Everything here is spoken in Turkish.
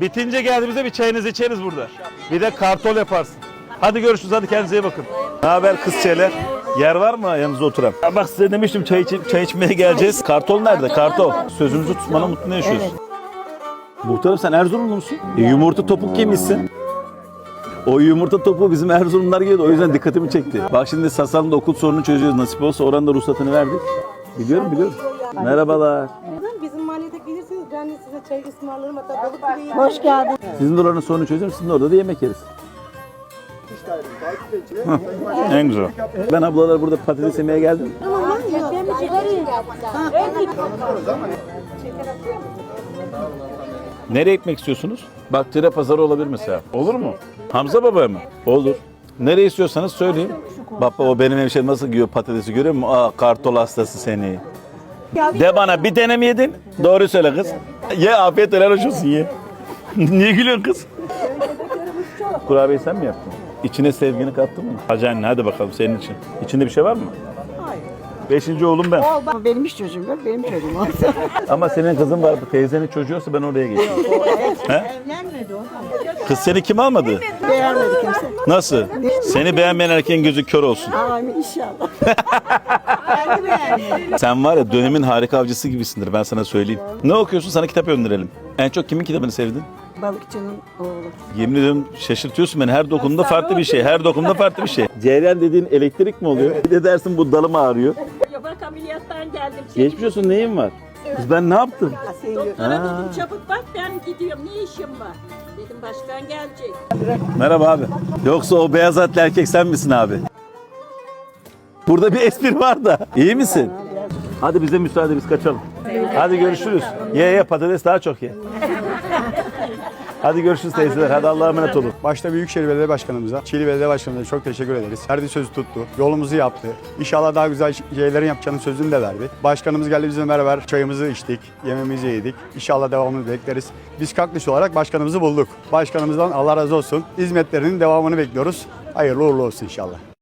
Bitince geldiğimizde bir çayınızı içeriz burada. Bir de kartol yaparsın. Hadi görüşürüz hadi kendinize iyi bakın. Ne haber kız şeyler? Yer var mı yanınızda oturan? Ya bak size demiştim çay, içip, çay içmeye geleceğiz. Kartol nerede? Kartol. Sözümüzü tutmana mutlu yaşıyorsun. Muhtarım sen Erzurumlu musun? E, yumurta topuk yemişsin. O yumurta topu bizim Erzurumlar yiyordu. O yüzden dikkatimi çekti. Bak şimdi Sasan'da okul sorunu çözüyoruz. Nasip olsa oranın da ruhsatını verdik. Biliyorum biliyorum. Merhabalar. Ben de size çay ısmarlarım hatta balık bile yerim. Hoş geldin. Sizin de oranın sorunu çözüyorum. Sizin de orada da yemek yeriz. En güzel. Ben ablalar burada patates yemeye geldim. Nereye gitmek istiyorsunuz? Bak tire pazarı olabilir mesela. Olur mu? Hamza baba mı? Olur. Nereye istiyorsanız söyleyin. Baba o benim hemşerim nasıl yiyor patatesi görüyor musun? Aa kartol hastası seni. De bana bir tane mi yedin? Doğru söyle kız. Ye afiyet helal hoş olsun ye. Niye gülüyorsun kız? Kurabiyeyi sen mi yaptın? İçine sevgini kattın mı? Hacı anne hadi bakalım senin için. İçinde bir şey var mı? Beşinci oğlum ben. Ama benim hiç çocuğum yok, benim çocuğum olsa. Ama senin kızın var. Teyzenin çocuğu olsa ben oraya geçeyim. Evlenmedi o. Kız seni kim almadı? Beğenmedi kimse. Nasıl? Seni beğenmeyen erkeğin gözü kör olsun. Amin inşallah. Kendi. Sen var ya dönemin harika avcısı gibisindir ben sana söyleyeyim. Ne okuyorsun sana kitap gönderelim. En çok kimin kitabını sevdin? Balıkçının oğlu. Yemin ediyorum şaşırtıyorsun beni. Her dokunumda farklı bir şey. Her dokunumda farklı bir şey. Cereyan dediğin elektrik mi oluyor? Bir de dersin bu dalım ağrıyor. Ameliyattan geldim. Geçmiş olsun neyin var? Kız ben ne yaptım? Doktora Ha. dedim çabuk bak ben gidiyorum ne işim var. Dedim başkan gelecek. Merhaba abi. Yoksa o beyaz atlı erkek sen misin abi? Burada bir espri var da. İyi misin? Hadi bize müsaade biz kaçalım. Hadi görüşürüz. Ye ye patates daha çok ye. Hadi görüşürüz teyzeler. Hadi Allah'a emanet olun. Başta Büyükşehir Belediye Başkanımıza, Çiğli Belediye Başkanımıza çok teşekkür ederiz. Verdiği sözü tuttu, yolumuzu yaptı. İnşallah daha güzel şeylerin yapacağını sözünü de verdi. Başkanımız geldi bizimle beraber çayımızı içtik, yemeğimizi yedik. İnşallah devamını bekleriz. Biz Kaklış olarak başkanımızı bulduk. Başkanımızdan Allah razı olsun. Hizmetlerinin devamını bekliyoruz. Hayırlı uğurlu olsun inşallah.